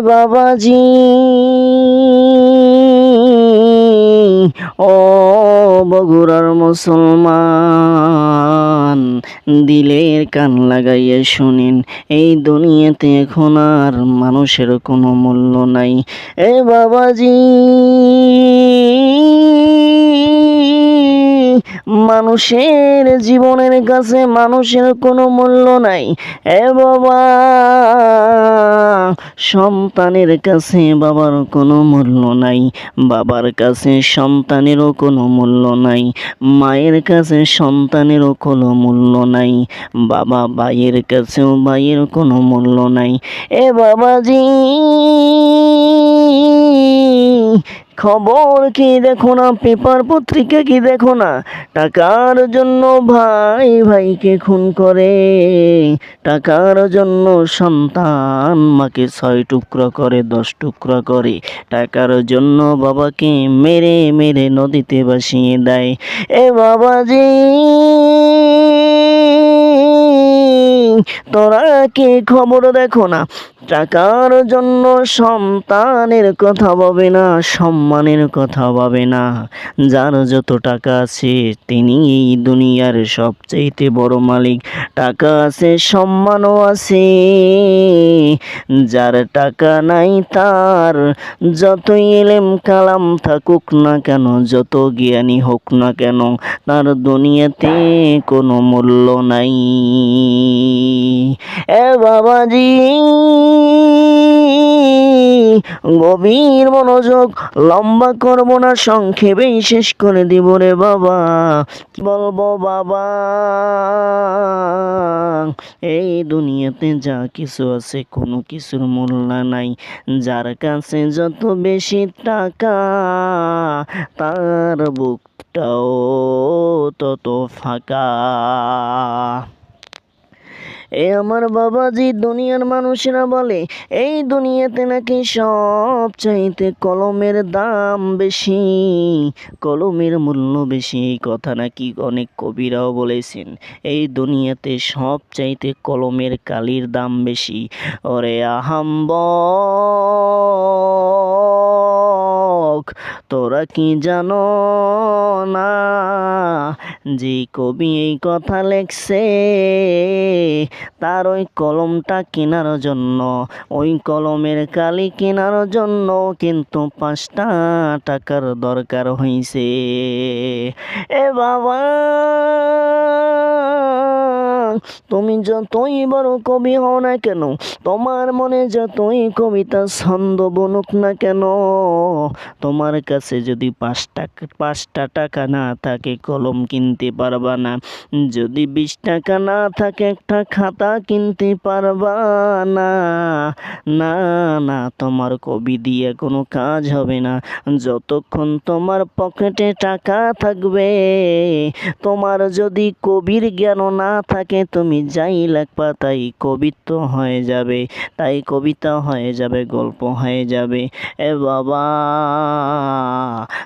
বাবাজি। ও বগুড়ার মুসলমান, দিলের কান লাগাইয়া শুনিন, এই দুনিয়াতে এখন আর মানুষের কোনো মূল্য নাই। এ বাবাজি, মানুষের জীবনের কাছে মানুষের কোনো মূল্য নাই। এ বাবা সন্তানের কাছে বাবার কোনো মূল্য নাই, বাবার কাছে সন্তানেরও কোনো মূল্য নাই, মায়ের কাছে সন্তানেরও কোনো মূল্য নাই, বাবা ভাইয়ের কাছেও ভাইয়ের কোনো মূল্য নাই। এ বাবাজি, খবর কি দেখো না, পেপার পত্রিকা কি দেখো না? টাকার জন্য ভাই ভাইকে খুন করে, টাকার জন্য সন্তান মাকে ছয় টুকরা করে, দশ টুকরা করে টাকার জন্য বাবাকে মেরে মেরে নদীতে ভাসিয়ে দেয়। এ বাবাজি! তোরা কি খবর দেখো না? টাকার জন্য সন্তানের কথা ভাবে না, সম্মানের কথা ভাবে না। যার যত টাকা আছে, তিনি এই দুনিয়ার সবচেয়ে বড় মালিক। টাকা আছে, সম্মানও আছে। যার টাকা নাই, তার যতই এলেম কালাম থাকুক না কেন, যত জ্ঞানী হোক না কেন, তার দুনিয়াতে কোনো মূল্য নাই। এ বাবাজি, গভীর মনোযোগ, লম্বা করব না, সংক্ষেপেই শেষ করে দিব রে বাবা। কি বলব বাবা? এই দুনিয়াতে যা কিছু আছে, কোনো কিছুর মূল্য নাই। যার কাছে যত বেশি টাকা, তার বুকটাও তত ফাঁকা। এ আমার বাবাজি দুনিয়ার মানুষেরা বলে, এই দুনিয়াতে নাকি সব চাইতে কলমের দাম বেশি, কলমের মূল্য বেশি। এই কথা নাকি অনেক কবিরাও বলেছেন, এই দুনিয়াতে সব চাইতে কলমের কালির দাম বেশি। ওরে আহাম্ব তোরা কি জানো না? যে কবি এই কথা লেখছে, তার ওই কলমটা কেনার জন্য, ওই কলমের কালি কেনার জন্য কিন্তু পাঁচটা টাকার দরকার হয়েছে এ বাবা! তুমি যতই বড় কবি হও না কেন, তোমার মনে যতই কবিতা ছন্দ বনুক না কেন, তোমার কাছে যদি পাঁচ টাকা পাঁচটা টাকা না থাকে, কলম কিনতে পারবা না। যদি বিশ টাকা না থাকে, একটা খাতা কিনতে পারবা না। না না, তোমার কবি দিয়ে কোনো কাজ হবে না। যতক্ষণ তোমার পকেটে টাকা থাকবে, তোমার যদি কবির জ্ঞান না থাকে, তুমি যাই লেখবা তাই কবিত্ব হয়ে যাবে, তাই কবিতা হয়ে যাবে, গল্প হয়ে যাবে। এ বাবা,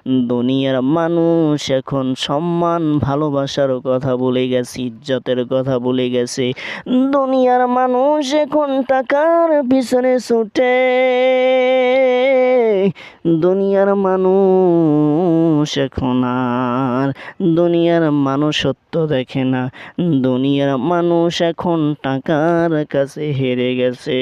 দুনিয়ার মানুষ এখন সম্মান, ভালোবাসার কথা বলে গেছে, ইজ্জতের কথা বলে গেছে। দুনিয়ার মানুষ এখন টাকার পিছনে ছুটে। দুনিয়ার মানুষ এখন আর দুনিয়ার মানুষত্ব দেখে না। দুনিয়ার মানুষ এখন টাকার কাছে হেরে গেছে।